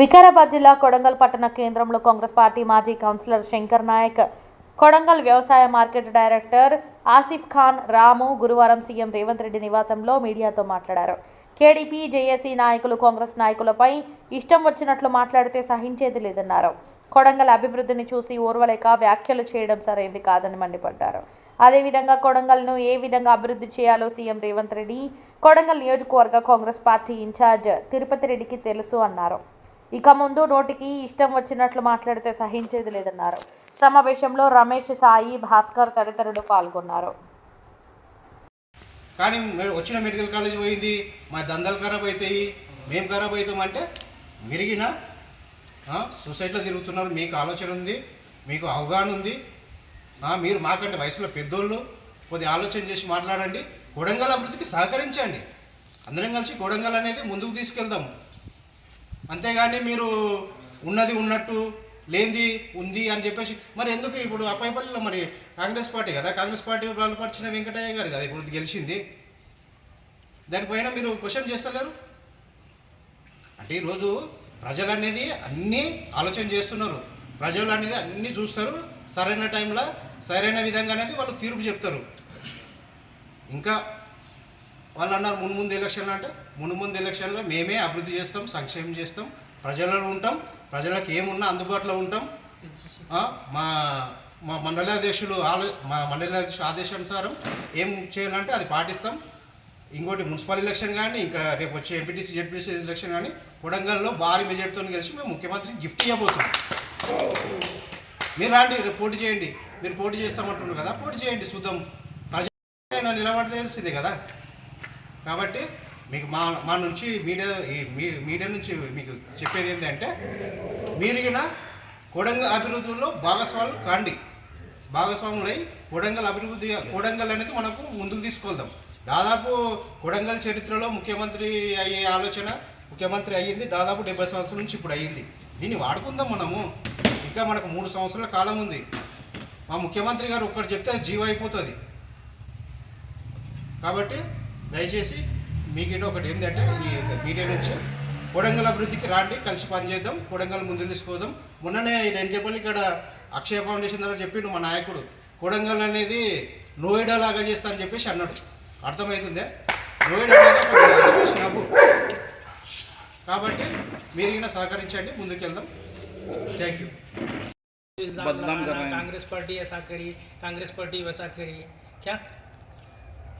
వికారాబాద్ జిల్లా కొడంగల్ పట్టణ కేంద్రంలో కాంగ్రెస్ పార్టీ మాజీ కౌన్సిలర్ శంకర్ నాయక్ కొడంగల్ వ్యవసాయ మార్కెట్ డైరెక్టర్ ఆసిఫ్ ఖాన్ రాము గురువారం సీఎం రేవంత్ రెడ్డి నివాసంలో మీడియాతో మాట్లాడారు. కేడీపీ జేఏసీ నాయకులు కాంగ్రెస్ నాయకులపై ఇష్టం వచ్చినట్లు మాట్లాడితే సహించేది లేదన్నారు. కొడంగల్ అభివృద్ధిని చూసి ఓర్వలేక వ్యాఖ్యలు చేయడం సరైనది కాదని మండిపడ్డారు. అదేవిధంగా కొడంగల్ను ఏ విధంగా అభివృద్ధి చేయాలో సీఎం రేవంత్ రెడ్డి కొడంగల్ నియోజకవర్గ కాంగ్రెస్ పార్టీ ఇన్ఛార్జ్ తిరుపతి రెడ్డికి తెలుసు అన్నారు. ఇక ముందు నోటికి ఇష్టం వచ్చినట్లు మాట్లాడితే సహించేది లేదన్నారు. సమావేశంలో రమేష్ సాయి భాస్కర్ తదితరులు పాల్గొన్నారు. కానీ వచ్చిన మెడికల్ కాలేజ్ పోయింది మా దందాలు ఖరాబ్ అవుతాయి మేము ఖరాబ్ అవుతామంటే విరిగిన సొసైటీలో తిరుగుతున్నారు మీకు ఆలోచన ఉంది మీకు అవగాహన ఉంది. మీరు మాకంటే వయసులో పెద్దోళ్ళు కొద్దిగా ఆలోచన చేసి మాట్లాడండి. కొడంగల్ అభివృద్ధికి సహకరించండి. అందరం కలిసి కొడంగల్ అనేది ముందుకు తీసుకెళ్దాం. అంతేగాని మీరు ఉన్నది ఉన్నట్టు లేనిది ఉంది అని చెప్పేసి మరి ఎందుకు ఇప్పుడు అప్పాయిపల్లిలో మరి కాంగ్రెస్ పార్టీ కదా? కాంగ్రెస్ పార్టీ బలపరిచిన వెంకటయ్య గారు కదా ఇప్పుడు గెలిచింది. దానిపైన మీరు క్వశ్చన్ చేస్తలేరు? అంటే ఈరోజు ప్రజలు అనేది అన్నీ ఆలోచన చేస్తున్నారు. ప్రజలు అనేది అన్నీ చూస్తారు. సరైన టైంలో సరైన విధంగా అనేది వాళ్ళు తీర్పు చెప్తారు. ఇంకా వాళ్ళు అన్నారు మున్ముందు ఎలక్షన్లు అంటే మున్ముందు ఎలక్షన్లో మేమే అభివృద్ధి చేస్తాం సంక్షేమం చేస్తాం ప్రజలలో ఉంటాం ప్రజలకు ఏమున్నా అందుబాటులో ఉంటాం. మా మా మండలాధ్యక్షులు ఆలో మా మండలాధ్యక్షుడు ఆదేశానుసారం ఏం చేయాలంటే అది పాటిస్తాం. ఇంకోటి మున్సిపల్ ఎలక్షన్ కానీ ఇంకా రేపు వచ్చే ఎంపీటీసీ జెడ్పీసీ ఎలక్షన్ కానీ కొడంగల్లో భారీ మెజార్టీతో కలిసి మేము ముఖ్యమంత్రికి గిఫ్ట్ ఇవ్వబోతున్నాం. మీరు రాండి రేపు పోటీ చేయండి. మీరు పోటీ చేస్తామంటున్నారు కదా పోటీ చేయండి చూద్దాం. ప్రజలు నిలబడితే తెలిసిందే కదా. కాబట్టి మీకు మా మా నుంచి మీడియా ఈ మీడియా నుంచి మీకు చెప్పేది ఏంటంటే మీరిగిన కొడంగల్ అభివృద్ధిలో భాగస్వాములు కాండి. భాగస్వాములై కొడంగల్ అభివృద్ధి కొడంగల్ అనేది మనకు ముందుకు తీసుకెళ్దాం. దాదాపు కొడంగల్ చరిత్రలో ముఖ్యమంత్రి అయ్యే ఆలోచన ముఖ్యమంత్రి అయ్యింది దాదాపు డెబ్బై సంవత్సరాల నుంచి ఇప్పుడు అయ్యింది. దీన్ని వాడుకుందాం మనము. ఇంకా మనకు మూడు సంవత్సరాల కాలం ఉంది. మా ముఖ్యమంత్రి గారు ఒక్కరు చెప్తే జీవ అయిపోతుంది. కాబట్టి దయచేసి మీకు ఒకటి ఏంటంటే ఈ మీడియా నుంచి కొడంగల్ అభివృద్ధికి రాండి కలిసి పనిచేద్దాం కొడంగల్ ముందు తీసుకోదాం మొన్ననే నేను చెప్పాలి ఇక్కడ అక్షయ ఫౌండేషన్ ద్వారా చెప్పిండు మా నాయకుడు కొడంగల్ అనేది నోయిడా లాగా చేస్తా అని చెప్పేసి అన్నాడు అర్థమవుతుందే నోయిడా లాగా ఒక education hub. కాబట్టి మీరు ఈయన సహకరించండి ముందుకెళ్దాం థ్యాంక్ యూ इल्जाम बदनाम कर लगाना रहे हैं। कांग्रेस पार्टी ऐसा करी कांग्रेस पार्टी वैसा करी क्या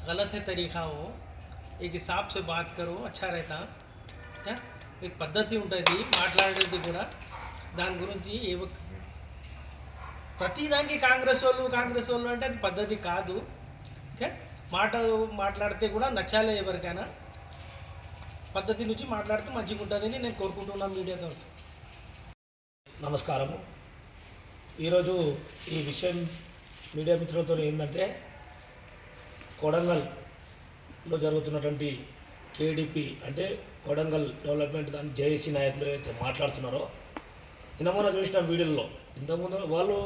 गलत है तरीका वो एक हिसाब से बात करो अच्छा रहता क्या एक పద్ధతి ఉంటుంది మాట్లాడేది కూడా దాని గురించి ఏ ఒక్క- ప్రతి దానికి కాంగ్రెస్ వాళ్ళు కాంగ్రెస్ వాళ్ళు అంటే అది పద్ధతి కాదు ఓకే మాట మాట్లాడితే కూడా నచ్చాలి ఎవరికైనా పద్ధతి నుంచి మాట్లాడితే మంచిగా ఉంటుందని నేను కోరుకుంటున్నాను మీడియాతో నమస్కారము ఈరోజు ఈ విషయం మీడియా మిత్రులతో ఏంటంటే కొడంగల్లో జరుగుతున్నటువంటి కేడిపి అంటే కొడంగల్ డెవలప్మెంట్ దాని జేఏసీ నాయకులు ఏవైతే మాట్లాడుతున్నారో నిన్న చూసిన వీడియోల్లో ఇంతకుముందు వాళ్ళు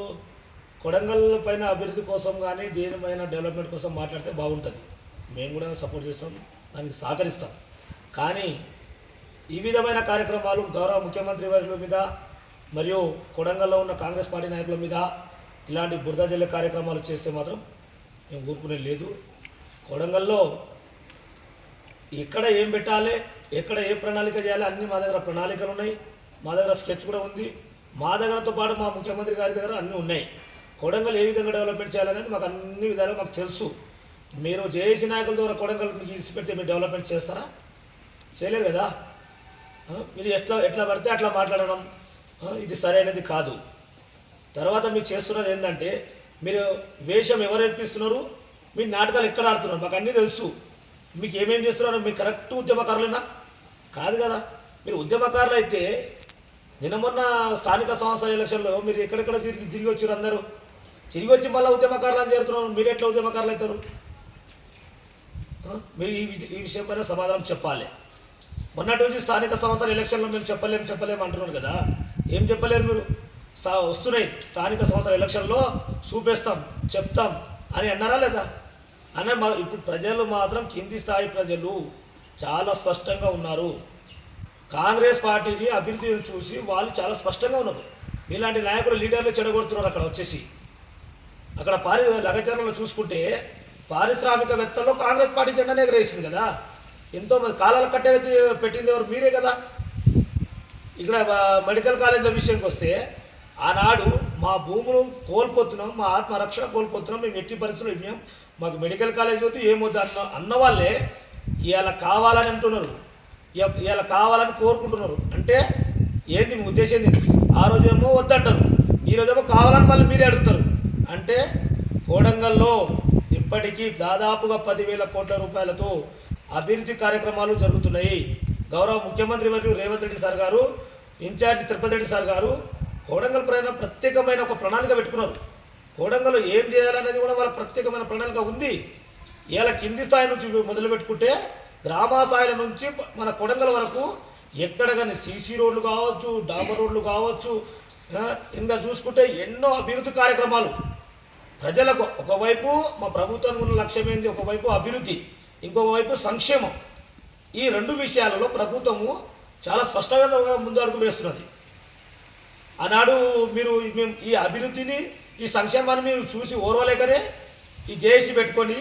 కొడంగల్ పైన అభివృద్ధి కోసం కానీ దేనిపైన డెవలప్మెంట్ కోసం మాట్లాడితే బాగుంటుంది. మేము కూడా సపోర్ట్ చేస్తాం దానికి సహకరిస్తాం. కానీ ఈ విధమైన కార్యక్రమాలు గౌరవ ముఖ్యమంత్రి వారి మీద మరియు కొడంగల్లో ఉన్న కాంగ్రెస్ పార్టీ నాయకుల మీద ఇలాంటి బురద జల్లే కార్యక్రమాలు చేస్తే మాత్రం మేము ఊరుకునే లేదు. కొడంగల్లో ఎక్కడ ఏం పెట్టాలి ఎక్కడ ఏ ప్రణాళిక చేయాలి అన్నీ మా దగ్గర ప్రణాళికలు ఉన్నాయి. మా దగ్గర స్కెచ్ కూడా ఉంది. మా దగ్గరతో పాటు మా ముఖ్యమంత్రి గారి దగ్గర అన్నీ ఉన్నాయి. కొడంగల్ ఏ విధంగా డెవలప్మెంట్ చేయాలనేది మాకు అన్ని విధాలుగా మాకు తెలుసు. మీరు జేఏసీ నాయకుల ద్వారా కొడంగల్ మీకు ఇచ్చి పెడితే మీరు డెవలప్మెంట్ చేస్తారా? చేయలేరు కదా? మీరు ఎట్లా ఎట్లా పడితే అట్లా మాట్లాడడం ఇది సరైనది కాదు. తర్వాత మీరు చేస్తున్నది ఏంటంటే మీరు వేషం ఎవరు నేర్పిస్తున్నారు మీరు నాటకాలు ఎక్కడ ఆడుతున్నారు? మాకు అన్నీ తెలుసు. మీకు ఏమేం చేస్తున్నారో మీరు కరెక్ట్ ఉద్యమకారులేనా? కాదు కదా. మీరు ఉద్యమకారులు అయితే నిన్న మొన్న స్థానిక సంస్థల ఎలక్షన్లో మీరు ఎక్కడెక్కడ తిరిగి తిరిగి వచ్చారు అందరూ? తిరిగి వచ్చి మళ్ళీ ఉద్యమకారులు అని చేరుతున్నారు. మీరు ఎట్లా ఉద్యమకారులు అవుతారు? మీరు ఈ వి- ఈ విషయం పైన సమాధానం చెప్పాలి. మొన్నటి నుంచి స్థానిక సంస్థల ఎలక్షన్లో మేము చెప్పలేము చెప్పలేము అంటున్నారు కదా. ఏం చెప్పలేరు మీరు? స్థా వస్తున్నాయి. స్థానిక సంస్థల ఎలక్షన్లో చూపేస్తాం చెప్తాం అని అన్నారా లేదా? అనే మా ఇప్పుడు ప్రజలు మాత్రం కింది స్థాయి ప్రజలు చాలా స్పష్టంగా ఉన్నారు. కాంగ్రెస్ పార్టీని అభివృద్ధిని చూసి వాళ్ళు చాలా స్పష్టంగా ఉన్నారు. మీలాంటి నాయకులు లీడర్లు చెడగొడుతున్నారు అక్కడ వచ్చేసి. అక్కడ పారి లగచరణలో చూసుకుంటే పారిశ్రామికవేత్తల్లో కాంగ్రెస్ పార్టీ జెండానే ఎగరేసింది కదా. ఎంతో మంది కాలాలు కట్టే పెట్టింది ఎవరు? మీరే కదా. ఇక్కడ మెడికల్ కాలేజీల విషయానికి వస్తే ఆనాడు మా భూములు కోల్పోతున్నాం మా ఆత్మరక్షణ కోల్పోతున్నాం మేము ఎట్టి పరిస్థితులు మేము మాకు మెడికల్ కాలేజ్ వద్దు ఏమొద్దు అన్న అన్న వాళ్ళే ఇవాళ కావాలని అంటున్నారు. ఇవ- ఇవాళ కావాలని కోరుకుంటున్నారు. అంటే ఏంది మీ ఉద్దేశం ఏంది? ఆ రోజేమో వద్దంటారు. ఈ రోజేమో కావాలని మళ్ళీ మీరే అడుగుతారు. అంటే కోడంగల్లో ఇప్పటికీ దాదాపుగా పదివేల కోట్ల రూపాయలతో అభివృద్ధి కార్యక్రమాలు జరుగుతున్నాయి. గౌరవ ముఖ్యమంత్రి వర్యులు రేవంత్ రెడ్డి సార్ గారు ఇన్ఛార్జ్ తిరుపతి రెడ్డి సార్ గారు కోడంగల్ ప్రయాణ ప్రత్యేకమైన ఒక ప్రణాళిక పెట్టుకున్నారు. కోడంగల్లో ఏం చేయాలనేది కూడా వాళ్ళ ప్రత్యేకమైన ప్రణాళిక ఉంది. ఇలా కింది స్థాయి నుంచి మొదలు పెట్టుకుంటే గ్రామ స్థాయిల నుంచి మన కొడంగల వరకు ఎక్కడ కానీ సీసీ రోడ్లు కావచ్చు డాంబర్ రోడ్లు కావచ్చు ఇంకా చూసుకుంటే ఎన్నో అభివృద్ధి కార్యక్రమాలు. ప్రజలకు ఒకవైపు మా ప్రభుత్వానికి ఉన్న లక్ష్యం ఏంది? ఒకవైపు అభివృద్ధి ఇంకొకవైపు సంక్షేమం. ఈ రెండు విషయాలలో ప్రభుత్వము చాలా స్పష్టంగా ముందడుగు వేస్తున్నది. ఆనాడు మీరు మేము ఈ అభివృద్ధిని ఈ సంక్షేమాన్ని మేము చూసి ఓర్వలేకనే ఈ జేఏసీ పెట్టుకొని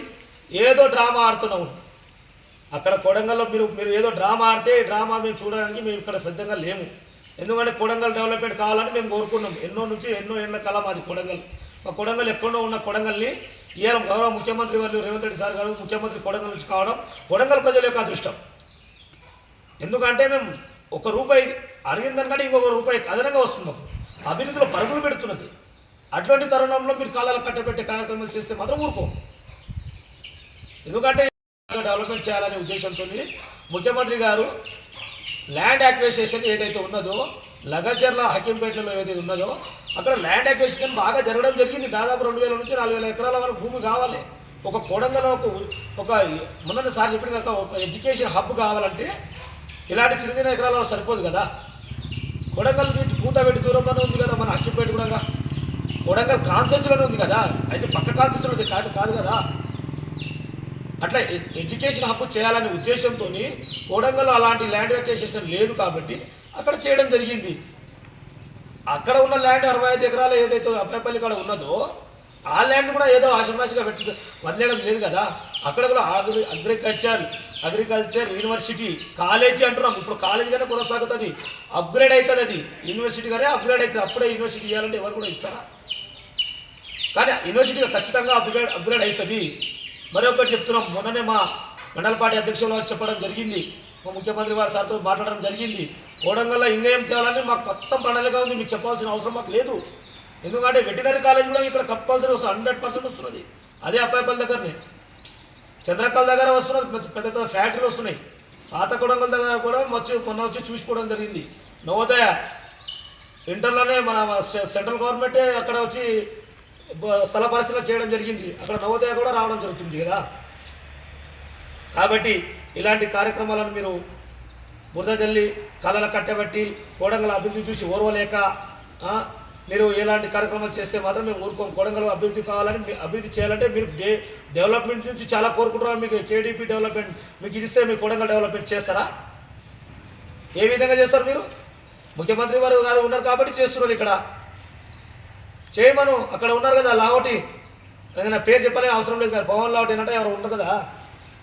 ఏదో డ్రామా ఆడుతున్నాము. అక్కడ కొడంగల్లో మీరు మీరు ఏదో డ్రామా ఆడితే డ్రామా మేము చూడడానికి మేము ఇక్కడ సిద్ధంగా లేము. ఎందుకంటే కొడంగల్ డెవలప్మెంట్ కావాలని మేము కోరుకున్నాం. ఎన్నో నుంచి ఎన్నో ఏళ్ళ కాలం అది కొడంగల్. మా కొడంగల్ ఎక్కడో ఉన్న కొడంగల్ని ఇవాళ గౌరవ ముఖ్యమంత్రి వాళ్ళు రేవంత్ రెడ్డి సార్ గారు ముఖ్యమంత్రి కొడంగల్ నుంచి కావడం కొడంగల్ ప్రజల యొక్క అదృష్టం. ఎందుకంటే మేము ఒక రూపాయి అడిగిన దానికంటే ఇంకొక రూపాయి అదనంగా వస్తుంది మాకు. అభివృద్ధిలో పరుగులు పెడుతున్నది. అటువంటి తరుణంలో మీరు కాలాలు కట్టబెట్టే కార్యక్రమాలు చేస్తే మాత్రం ఊరుకో. ఎందుకంటే డెవలప్మెంట్ చేయాలనే ఉద్దేశంతో ముఖ్యమంత్రి గారు ల్యాండ్ యాక్విజిషన్ ఏదైతే ఉన్నదో లగజర్ల హకీంపేటలో ఏదైతే ఉన్నదో అక్కడ ల్యాండ్ యాక్విజిషన్ బాగా జరగడం జరిగింది. దాదాపు రెండు వేల నుంచి నాలుగు వేల ఎకరాల వరకు భూమి కావాలి. ఒక కోడంగల్ ఒక ఒక మొన్న సార్ చెప్పిన ఒక ఎడ్యుకేషన్ హబ్ కావాలంటే ఇలాంటి చిన్న చిన్న ఎకరాల సరిపోదు కదా. కొడంగల్ కూతబెట్టి దూరంలోనే ఉంది కదా మన హక్కింపేట కూడా. కొడంగల్ కాన్సెస్లోనే ఉంది కదా? అయితే పక్క కాన్సెస్లో ఉంది. కాదు కాదు కదా? అట్లా ఎడ్యుకేషన్ హబ్ చేయాలనే ఉద్దేశంతో కొడంగల్ అలాంటి ల్యాండ్ వెకేషన్ లేదు కాబట్టి అక్కడ చేయడం జరిగింది. అక్కడ ఉన్న ల్యాండ్ అరవై ఐదు ఎకరాలు ఏదైతే అబ్బాయిపల్లి కాడ ఉన్నదో ఆ ల్యాండ్ కూడా ఏదో ఆశమాసిగా పెట్టి వదిలేయడం లేదు కదా? అక్కడ కూడా agri agriculture agriculture university college అంటున్నాం. ఇప్పుడు కాలేజీగానే కొనసాగుతుంది. అప్గ్రేడ్ అవుతుంది అది యూనివర్సిటీగానే అప్గ్రేడ్ అవుతుంది అప్పుడే యూనివర్సిటీ ఇవ్వాలంటే ఎవరు కూడా ఇస్తారా? కానీ యూనివర్సిటీలో ఖచ్చితంగా అప్గ్రేడ్ అప్గ్రేడ్ అవుతుంది. మరొకటి చెప్తున్నాం. మొన్ననే మా మండల పార్టీ అధ్యక్షులు చెప్పడం జరిగింది. మా ముఖ్యమంత్రి వారి సార్తో మాట్లాడడం జరిగింది. కోడంగల్లో ఇంకేం తేవాలని మాకు మొత్తం ప్రణాళిక ఉంది. మీకు చెప్పాల్సిన అవసరం మాకు లేదు. ఎందుకంటే వెటనరీ కాలేజ్ కూడా ఇక్కడ కంపల్సరీ వస్తుంది. హండ్రెడ్ పర్సెంట్ వస్తున్నది. అదే అబ్బాయిపల్లి దగ్గరనే. చంద్రకళ దగ్గర వస్తున్నది. పెద్ద పెద్ద పెద్ద ఫ్యాక్టరీలు వస్తున్నాయి. పాత కొడంగల్ దగ్గర కూడా వచ్చి మొన్న వచ్చి చూసిపోవడం జరిగింది. నవోదయ ఇంటర్లోనే మన సె- సెంట్రల్ గవర్నమెంటే అక్కడ వచ్చి స్థల పరిశీలన చేయడం జరిగింది. అక్కడ నవోదయ కూడా రావడం జరుగుతుంది కదా? కాబట్టి ఇలాంటి కార్యక్రమాలను మీరు బురద జల్లి కళల కట్టబెట్టి కోడంగల అభివృద్ధి చూసి ఓర్వలేక మీరు ఇలాంటి కార్యక్రమాలు చేస్తే మాత్రం మేము ఊరుకోం. కోడంగల్ అభివృద్ధి కావాలని అభివృద్ధి చేయాలంటే మీరు డే డెవలప్మెంట్ నుంచి చాలా కోరుకుంటున్నారు మీకు కేడీపీ డెవలప్మెంట్ మీకు ఇస్తే మీ కోడంగల్ డెవలప్మెంట్ చేస్తారా? ఏ విధంగా చేస్తారు మీరు? ముఖ్యమంత్రి వారు గారు ఉన్నారు కాబట్టి చేస్తున్నారు ఇక్కడ. చేయమను. అక్కడ ఉన్నారు కదా లావటి. ఏదైనా పేరు చెప్పాలని అవసరం లేదు కదా. పవన్ లావటి అంటే ఎవరు ఉండరు కదా.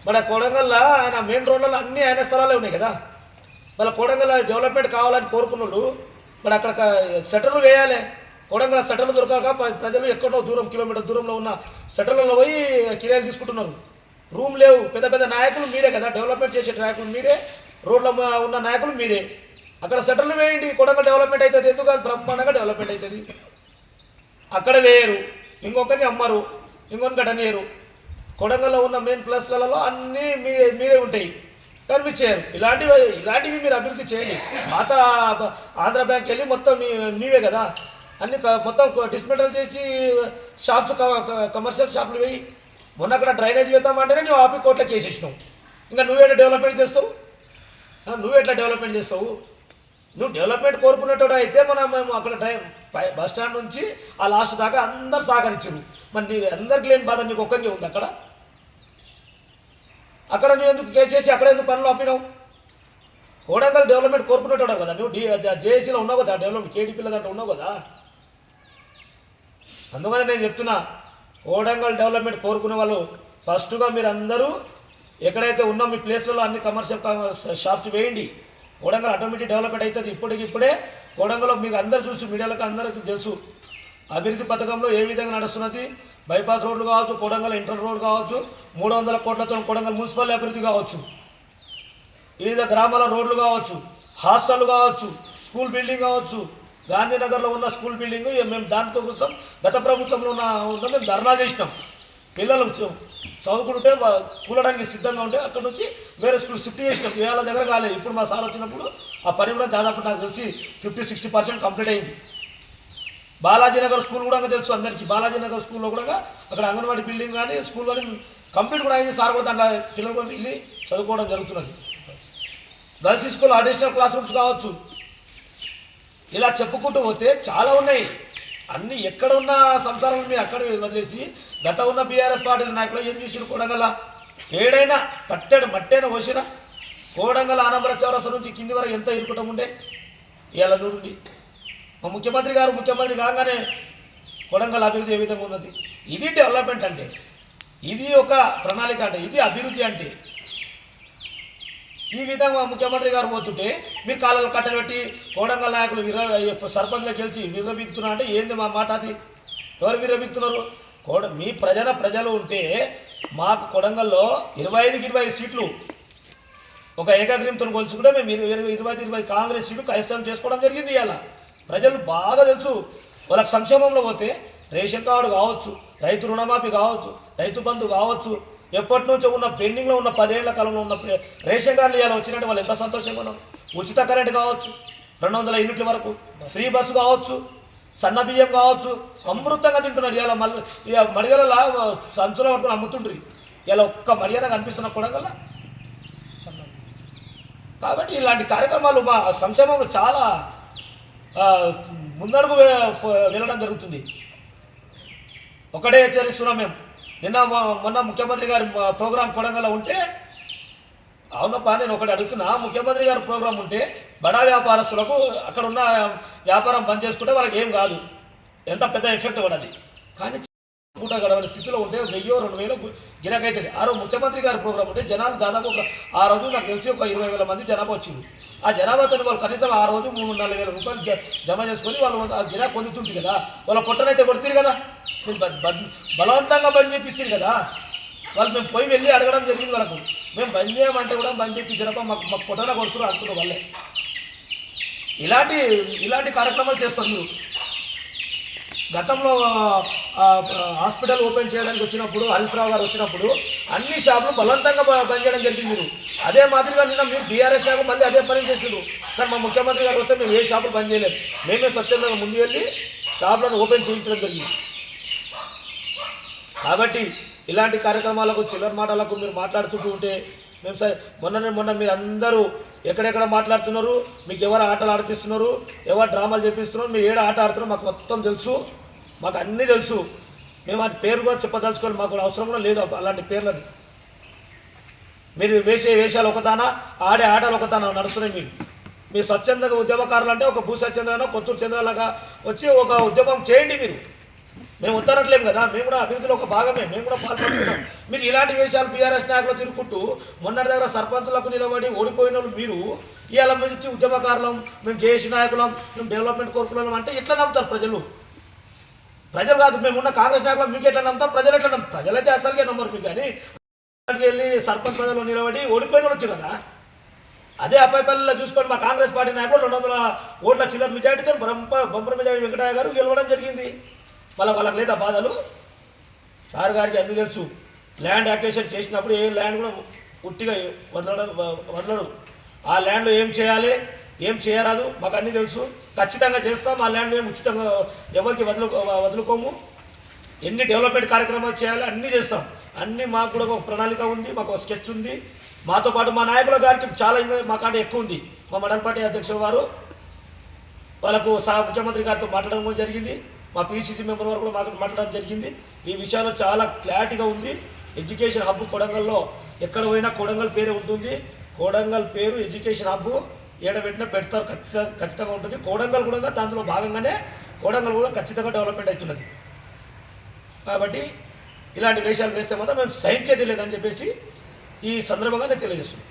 మన కొడంగల్లో ఆయన మెయిన్ రోడ్లలో అన్ని ఆయన స్థలాలే ఉన్నాయి కదా. వాళ్ళ కొడంగల్ డెవలప్మెంట్ కావాలని కోరుకున్నాడు మరి అక్కడ సెటర్లు వేయాలి. కొడంగల్ సెటర్లు దొరకక ప్రజలు ఎక్కడో దూరం కిలోమీటర్ దూరంలో ఉన్న సెటర్లలో పోయి కిరాయిలు తీసుకుంటున్నారు. రూమ్ లేవు. పెద్ద పెద్ద నాయకులు మీరే కదా. డెవలప్మెంట్ చేసే నాయకులు మీరే. రోడ్ల ఉన్న నాయకులు మీరే. అక్కడ సెటర్లు వేయండి. కొడంగల్ డెవలప్మెంట్ అవుతుంది. ఎందుకు? బ్రహ్మాండంగా డెవలప్మెంట్ అవుతుంది. అక్కడ వేయరు. ఇంకొకరిని అమ్మరు. ఇంకొకటి అనేయరు కొడంగల్లో ఉన్న మెయిన్ ప్లస్లలో అన్నీ మీ మీరే ఉంటాయి. కానీ చేయరు ఇలాంటివి ఇలాంటివి మీరు అభివృద్ధి చేయండి. పాత ఆంధ్ర బ్యాంక్ వెళ్ళి మొత్తం మీ మీవే కదా? అన్ని మొత్తం డిస్మెంటల్ చేసి షాప్స్ కమర్షియల్ షాపులు వేయి. మొన్న అక్కడ డ్రైనేజ్ వేద్దామంటేనే నువ్వు ఆపి కోట్లకి వేసేసినావు. ఇంకా నువ్వేట డెవలప్మెంట్ చేస్తావు? నువ్వు ఎట్లా డెవలప్మెంట్ చేస్తావు? నువ్వు డెవలప్మెంట్ కోరుకునేటోడు అయితే మనం మేము అక్కడ టైం పై- బస్ స్టాండ్ నుంచి ఆ లాస్ట్ దాకా అందరు సహకరించరు మరి నీ అందరికి లేని బాధ నీకు ఒక్కరిని ఉంది అక్కడ? అక్కడ నువ్వు ఎందుకు కేసేసి అక్కడ ఎందుకు పనులు ఆపినావు? కోడంగల్ డెవలప్మెంట్ కోరుకునేటాడు కదా? నువ్వు డి జేఏసీలో ఉన్నావు కదా డెవలప్మెంట్ కేడీపీలో దాంట్లో ఉన్నావు కదా? అందుకని నేను చెప్తున్నా కోడంగల్ డెవలప్మెంట్ కోరుకునే వాళ్ళు ఫస్ట్గా మీరు అందరూ ఎక్కడైతే ఉన్నా మీ ప్లేస్లలో అన్ని కమర్షియల్ షాప్స్ వేయండి. కోడంగల్ ఆటోమేటిక్ డెవలప్మెంట్ అవుతుంది. ఇప్పటికి ఇప్పుడే కోడంగల్లో మీకు అందరు చూసి మీడియాలకు అందరికీ తెలుసు. అభివృద్ధి పథకంలో ఏ విధంగా నడుస్తున్నది? బైపాస్ రోడ్లు కావచ్చు కోడంగల్ ఇంటర్ రోడ్ కావచ్చు మూడు వందల కోట్లతో కోడంగల్ మున్సిపల్ అభివృద్ధి కావచ్చు. వివిధ గ్రామాల రోడ్లు కావచ్చు హాస్టల్ కావచ్చు స్కూల్ బిల్డింగ్ కావచ్చు. గాంధీనగర్లో ఉన్న స్కూల్ బిల్డింగ్ మేము దాంతో కోసం గత ప్రభుత్వంలో ఉన్న ఉన్న మేము ధర్నా చేసినాం. పిల్లలు చదువుకుంటే కూలడానికి సిద్ధంగా ఉంటే అక్కడ నుంచి వేరే స్కూల్ షిఫ్ట్ చేసినాం వేళ దగ్గర కాలేదు ఇప్పుడు మా సార్ వచ్చినప్పుడు ఆ పని కూడా దాదాపు నాకు తెలిసి ఫిఫ్టీ సిక్స్టీ పర్సెంట్ కంప్లీట్ అయింది. బాలాజీ నగర్ స్కూల్ కూడా తెలుసు అందరికీ. బాలాజీ నగర్ స్కూల్లో కూడా అక్కడ అంగన్వాడీ బిల్డింగ్ కానీ స్కూల్ కానీ కంప్లీట్ కూడా అయింది. సార్ కూడా దాంట్లో పిల్లలు కూడా వెళ్ళి చదువుకోవడం జరుగుతున్నది. Girls school additional class rooms కావచ్చు. ఇలా చెప్పుకుంటూ పోతే చాలా ఉన్నాయి. అన్ని ఎక్కడ ఉన్న సంసారం మీరు అక్కడ వదిలేసి గత ఉన్న బీఆర్ఎస్ పార్టీ నాయకులు ఏం చేసిన కోడంగల ఏడైనా తట్టెడు మట్టైనా పోసినా కోడంగల ఆనంబర చౌరస నుంచి కింది వరకు ఎంత ఇరుకుటం ఉండే? ఇలా చూడండి. మా ముఖ్యమంత్రి గారు ముఖ్యమంత్రి కాగానే కొడంగల్ అభివృద్ధి ఏ విధంగా ఉన్నది? ఇది డెవలప్మెంట్ అంటే ఇది ఒక ప్రణాళిక అంటే ఇది అభివృద్ధి అంటే ఈ విధంగా ముఖ్యమంత్రి గారు పోతుంటే మీరు కాలాలు కట్టలు పెట్టి కోడంగల్ నాయకులు విర్ర సర్పంచ్లో గెలిచి విర్రబిక్తున్నా అంటే ఏంది మా మాట అది? ఎవరు విర్రబిక్తున్నారు కోడ మీ ప్రజల ప్రజలు ఉంటే మాకు కొడంగల్లో ఇరవై ఐదుకి ఇరవై ఐదు సీట్లు ఒక ఏకాగ్రీంతో కొలుచుకుంటే మేము ఇరవై ఇరవై ఇరవై కాంగ్రెస్ సీట్లు కైష్టం చేసుకోవడం జరిగింది ఇవాళ. ప్రజలు బాగా తెలుసు. వాళ్ళకి సంక్షేమంలో పోతే రేషన్ కార్డు కావచ్చు రైతు రుణమాఫీ కావచ్చు రైతు బంధు కావచ్చు ఎప్పటి నుంచో ఉన్న పెండింగ్లో ఉన్న పదేళ్ళ కాలంలో ఉన్న రేషన్ కార్డులు ఇవాళ వచ్చినట్టు వాళ్ళు ఎంత సంతోషంగా ఉన్నాం ఉచిత కరెంట్ కావచ్చు రెండు వందల యూనిట్ల వరకు ఫ్రీ బస్సు కావచ్చు సన్న బియ్యం కావచ్చు అమృతంగా తింటున్నారు. ఇవాళ మళ్ళీ ఇక మడిగల సంచులో పట్టుకుని అమ్ముతుంటారు ఇలా ఒక్క మర్యాద కనిపిస్తున్న కూడా కాబట్టి ఇలాంటి కార్యక్రమాలు మా సంక్షేమంలో చాలా ముందడుగు వెళ్ళడం జరుగుతుంది. ఒకటే హెచ్చరిస్తున్నాం మేము. నిన్న మొన్న ముఖ్యమంత్రి గారి ప్రోగ్రాం కొడంగల్లో ఉంటే అవునప్పా నేను ఒకటి అడుగుతున్నా ముఖ్యమంత్రి గారి ప్రోగ్రాం ఉంటే బడా వ్యాపారస్తులకు అక్కడ ఉన్న వ్యాపారం బంద్ చేసుకుంటే వాళ్ళకి ఏం కాదు. ఎంత పెద్ద ఎఫెక్ట్ పడది. కానీ పూట గడవని స్థితిలో ఉంటే వెయ్యో రెండు వేలు గిరాకీ ఆ రోజు ముఖ్యమంత్రి గారి ప్రోగ్రాం ఉంటే జనాలు దాదాపు ఒక ఆ రోజు నాకు తెలిసి ఒక ఇరవై వేల మంది జనాభా వచ్చింది. ఆ జనాభాతో వాళ్ళు కనీసం ఆ రోజు మూడు నాలుగు వేల రూపాయలు జ- జమ చేసుకొని వాళ్ళు ఆ గిరాకీ పొందుతుంది కదా. వాళ్ళ పొట్టనైతే కొడుతుంది కదా. మీరు బలవంతంగా బంద్ చేపిస్తారు కదా. వాళ్ళు మేము పోయి వెళ్ళి అడగడం జరిగింది వాళ్ళకు. మేము బంద్ చేయమంటే కూడా బంద్ చేయించారప్ప మాకు మాకు పొట్టన కొడుతున్నారు అంటున్నారు వాళ్ళే. ఇలాంటి ఇలాంటి కార్యక్రమాలు చేస్తారు మీరు. గతంలో హాస్పిటల్ ఓపెన్ చేయడానికి వచ్చినప్పుడు హరీశ్రావు గారు వచ్చినప్పుడు అన్ని షాపులు బలవంతంగా బంద్ చేయడం జరిగింది మీరు. అదే మాదిరిగా నిన్న మీరు బీఆర్ఎస్ నాకు మళ్ళీ అదే పని చేసిండ్రు. కానీ మా ముఖ్యమంత్రి గారు వస్తే మేము ఏ షాపులు బంద్ చేయలేము మేమే స్వచ్ఛందంగా ముందు వెళ్ళి షాపులను ఓపెన్ చేయించడం జరిగింది. కాబట్టి ఇలాంటి కార్యక్రమాలకు చిల్లర మాటలకు మీరు మాట్లాడుతుంటూ ఉంటే మేము సార్ మొన్ననే మొన్న మీరు అందరూ ఎక్కడెక్కడ మాట్లాడుతున్నారు మీకు ఎవరు ఆటలు ఆడిపిస్తున్నారు ఎవరు డ్రామాలు చేపిస్తున్నారు మీరు ఏడ ఆట ఆడుతున్నారో మాకు మొత్తం తెలుసు మాకు అన్నీ తెలుసు. మేము వాటి పేరు కూడా చెప్పదలుచుకోవాలి మాకు అవసరం కూడా లేదు అలాంటి పేర్లని. మీరు వేసే వేషాలు ఒకతానా ఆడే ఆటలు ఒకతానా నడుస్తున్నాయి మీరు. మీ స్వచ్ఛంద ఉద్యమకారులు అంటే ఒక భూ స్వచ్ఛంద్రనో కొత్తూరు చంద్రలాగా వచ్చి ఒక ఉద్యమం చేయండి మీరు. మేము వద్దనట్లేం కదా మేము కూడా అభివృద్ధిలో ఒక భాగమే మేము కూడా పాల్పడుతున్నాం. మీరు ఇలాంటి వేషాలు బీఆర్ఎస్ నాయకులు తిరుగుకుంటూ మొన్నటి దగ్గర సర్పంచులకు నిలబడి ఓడిపోయిన వాళ్ళు మీరు ఇవాళ మీద వచ్చి ఉద్యమకారులం మేము జేఏసీ నాయకులం మేము డెవలప్మెంట్ కోరుకున్నాం అంటే ఎట్లా నమ్ముతారు ప్రజలు? ప్రజలు కాదు మేము ఉన్న కాంగ్రెస్ నాయకులు మీకు ఎట్లా నమ్ముతాం? ప్రజలు ఎట్లా నమ్ముతారు? ప్రజలైతే అసలుగా నమ్మరు మీకు కానీ వెళ్ళి సర్పంచ్ పదవిలో నిలబడి ఓడిపోయిన వాళ్ళు వచ్చు కదా. అదే అబ్బాయిపల్లిలో చూసుకోండి మా కాంగ్రెస్ పార్టీ నాయకులు రెండు వందల ఓట్ల చిల్లర మెజార్టీతో బొంప బొంపర మెజార్టీ వెంకటయ్య గారు గెలవడం జరిగింది. వాళ్ళ వాళ్ళకి లేదా బాధలు. సార్ గారికి అన్నీ తెలుసు. ల్యాండ్ అక్వేషన్ చేసినప్పుడు ఏ ల్యాండ్ కూడా ఉట్టిగా వదలడం వదలడు. ఆ ల్యాండ్లో ఏం చేయాలి ఏం చేయరాదు మాకు అన్నీ తెలుసు. ఖచ్చితంగా చేస్తాం ఆ ల్యాండ్ మేము ఉచితంగా ఎవరికి వదులు వదులుకోము. ఎన్ని డెవలప్మెంట్ కార్యక్రమాలు చేయాలి అన్నీ చేస్తాం. అన్నీ మాకు కూడా ఒక ప్రణాళిక ఉంది మాకు ఒక స్కెచ్ ఉంది. మాతో పాటు మా నాయకుల గారికి చాలా ఇంకా మాకంటే ఎక్కువ ఉంది. మా మండల పార్టీ అధ్యక్షుల వారు వాళ్ళకు సహా ముఖ్యమంత్రి గారితో మాట్లాడడం జరిగింది. మా పీసీసీ మెంబర్ వారు కూడా మాకు మాట్లాడడం జరిగింది. ఈ విషయంలో చాలా క్లారిటీగా ఉంది. ఎడ్యుకేషన్ హబ్ కొడంగల్లో ఎక్కడ పోయినా కొడంగల్ పేరే ఉంటుంది. కొడంగల్ పేరు ఎడ్యుకేషన్ హబ్ ఏడబెట్టిన పెడతారు. ఖచ్చితంగా ఖచ్చితంగా ఉంటుంది. కోడంగల్ కూడా దాంట్లో భాగంగానే కోడంగల్ కూడా ఖచ్చితంగా డెవలప్మెంట్ అవుతున్నది. కాబట్టి ఇలాంటి వేషాలు వేస్తే మాత్రం మేము సహించేది లేదని చెప్పేసి ఈ సందర్భంగా నేను తెలియజేస్తున్నాను.